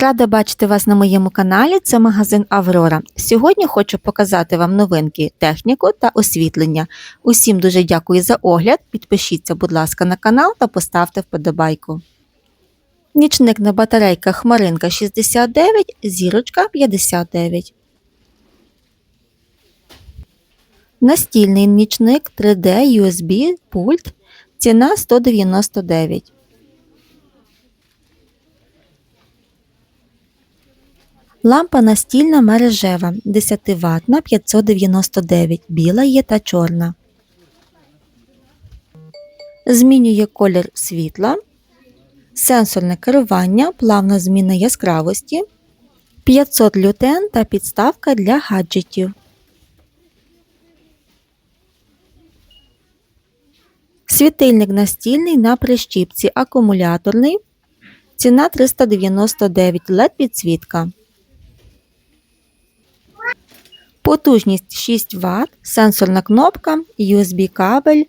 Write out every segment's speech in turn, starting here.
Рада бачити вас на моєму каналі. Це магазин Аврора. Сьогодні хочу показати вам новинки, техніку та освітлення. Усім дуже дякую за огляд. Підпишіться, будь ласка, на канал та поставте вподобайку. Нічник на батарейках Хмаринка 69, зірочка 59. Настільний нічник 3D USB пульт. Ціна 199. Лампа настільна мережева 10 ватна 599, біла є та чорна. Змінює колір світла. Сенсорне керування, плавна зміна яскравості. 500 лютен та підставка для гаджетів. Світильник настільний на прищіпці акумуляторний. Ціна 399 LED підсвітка. Потужність 6 Вт, сенсорна кнопка, USB кабель,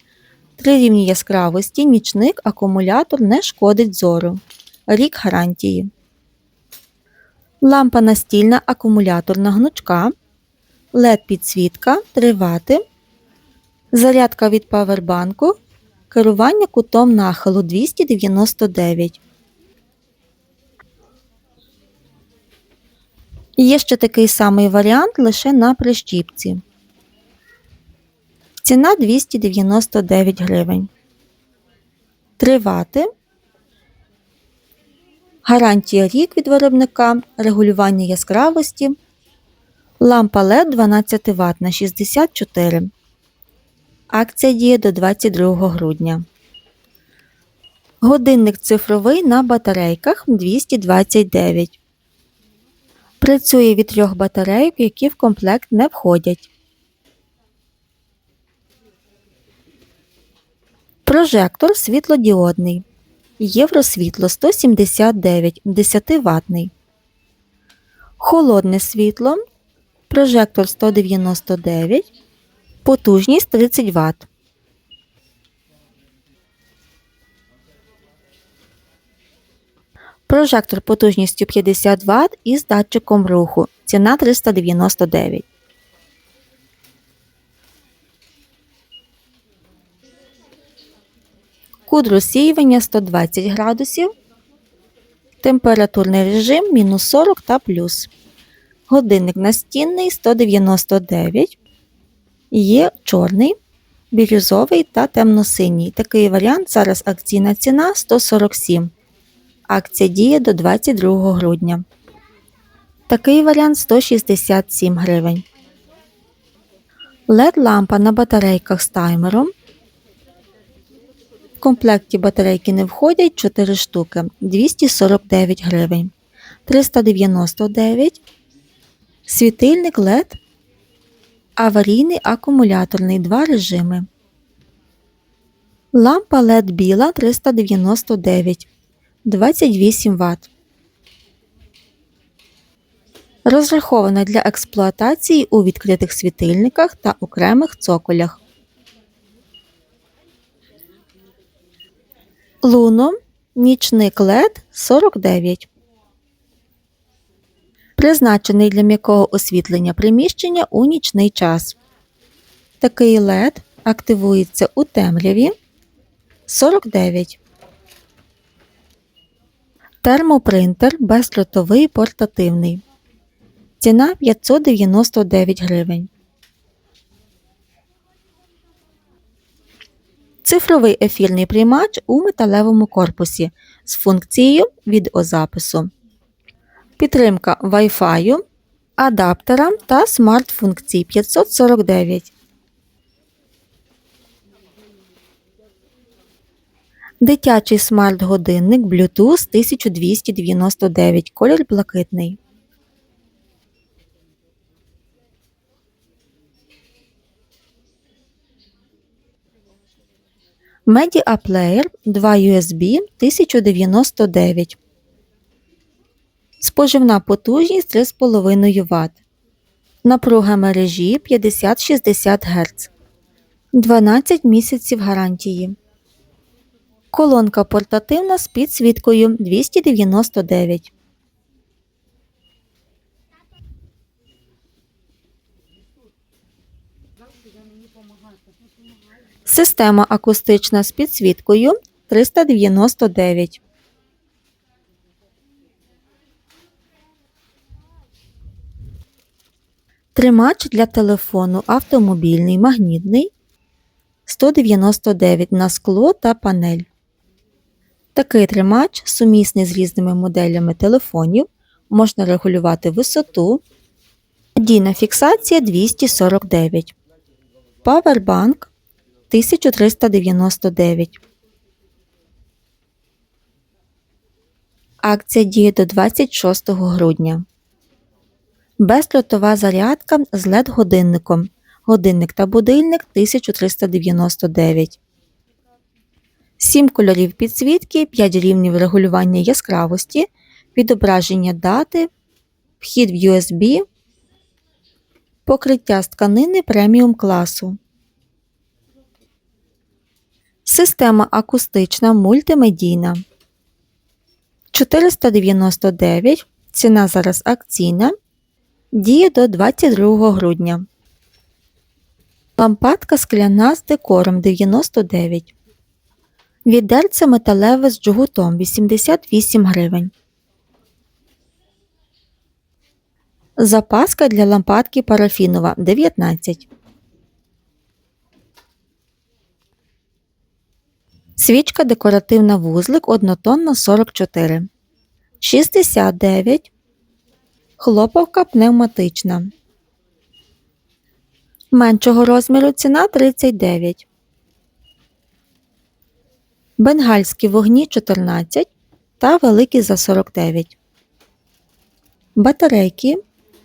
три рівні яскравості, нічник, акумулятор не шкодить зору. Рік гарантії. Лампа настільна акумуляторна гнучка. LED підсвітка 3 Вт. Зарядка від павербанку. Керування кутом нахилу 299. Є ще такий самий варіант лише на прищіпці. Ціна 299 гривень. 3 вати. Гарантія рік від виробника, регулювання яскравості. Лампа LED 12 Вт на 64. Акція діє до 22 грудня. Годинник цифровий на батарейках 229. Працює від трьох батарейок, які в комплект не входять. Прожектор світлодіодний. Євросвітло 179 10 ватний. Холодне світло. Прожектор 199. Потужність 30 Вт. Прожектор потужністю 50 Вт із датчиком руху. Ціна 399. Кут розсіювання 120 градусів. Температурний режим мінус 40 та плюс. Годинник настінний 199. Є чорний, бірюзовий та темно-синій. Такий варіант зараз акційна ціна 147. Акція діє до 22 грудня. Такий варіант 167 гривень. led лампа на батарейках з таймером. В комплекті батарейки не входять 4 штуки 249 гривень. 399. Світильник LED. Аварійний акумуляторний 2 режими. Лампа LED біла 399 28 Вт. Розрахована для експлуатації у відкритих світильниках та окремих цоколях. Луно нічник LED 49. Призначений для м'якого освітлення приміщення у нічний час. Такий LED активується у темряві 49. Термопринтер бездротовий портативний. Ціна 599 гривень. Цифровий ефірний приймач у металевому корпусі з функцією відеозапису. Підтримка Wi-Fi, адаптера та смарт-функцій 549. Дитячий смарт-годинник Bluetooth 1299, колір блакитний. Player 2 USB 1099. Споживна потужність 3,5 Вт. Напруга мережі 50-60 Гц. 12 місяців гарантії. Колонка портативна з підсвіткою 299. Система акустична з підсвіткою 399. Тримач для телефону автомобільний магнітний 199 на скло та панель. Такий тримач сумісний з різними моделями телефонів. Можна регулювати висоту. Надійна фіксація 249. Павербанк 1399. Акція діє до 26 грудня. Бездротова зарядка з LED годинником. Годинник та будильник 1399. 7 кольорів підсвітки, 5 рівнів регулювання яскравості, відображення дати, вхід в USB, покриття з тканини преміум класу. Система акустична мультимедійна. 499. Ціна зараз акційна. Діє до 22 грудня. Лампадка скляна з декором 99. Відерце металеве з джгутом 88 гривень. Запаска для лампадки парафінова 19. Свічка декоративна вузлик однотонна 44. 69. Хлопавка пневматична. Меншого розміру ціна 39. Бенгальські вогні 14 та великі за 49. Батарейки.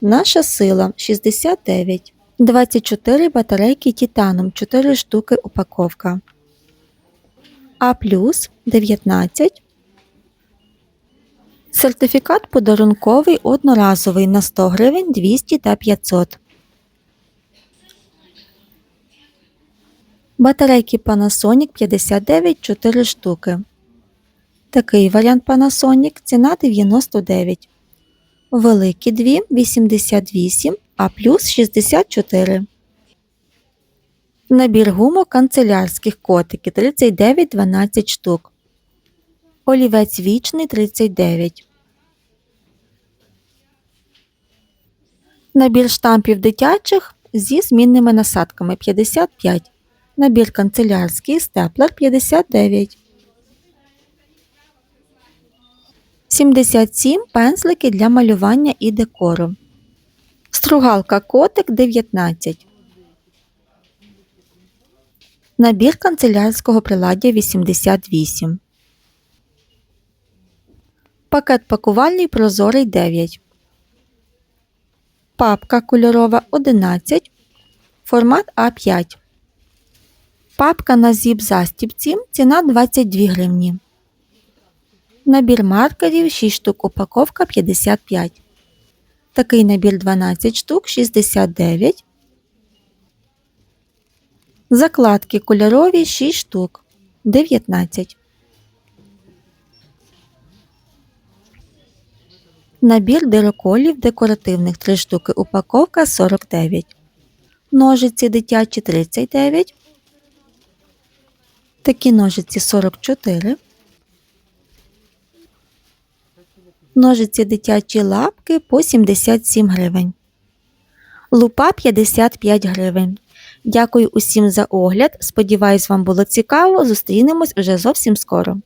Наша сила 69. 24 батарейки титаном 4 штуки упаковка. А плюс 19. Сертифікат подарунковий одноразовий на 100 гривень 200 та 500. Батарейки Panasonic 59 4 штуки. Такий варіант Panasonic ціна 99. Великі дві 88, а плюс 64. Набір гумок канцелярських котики 39 12 штук. Олівець вічний 39. Набір штампів дитячих зі змінними насадками 55. Набір канцелярський степлер 59. 77 пензлики для малювання і декору. Стругалка котик 19. Набір канцелярського приладдя 88. Пакет пакувальний прозорий 9. Папка кольорова 11. Формат А5. Папка на зіп застібці. Ціна 22 гривні. Набір маркерів 6 штук упаковка 55. Такий набір 12 штук 69. Закладки кольорові 6 штук 19. Набір дироколів декоративних 3 штуки упаковка 49. Ножиці дитячі 39. Такі ножиці 44. Ножиці дитячі лапки по 77 гривень. Лупа 55 гривень. Дякую усім за огляд. Сподіваюсь, вам було цікаво. Зустрінемось вже зовсім скоро.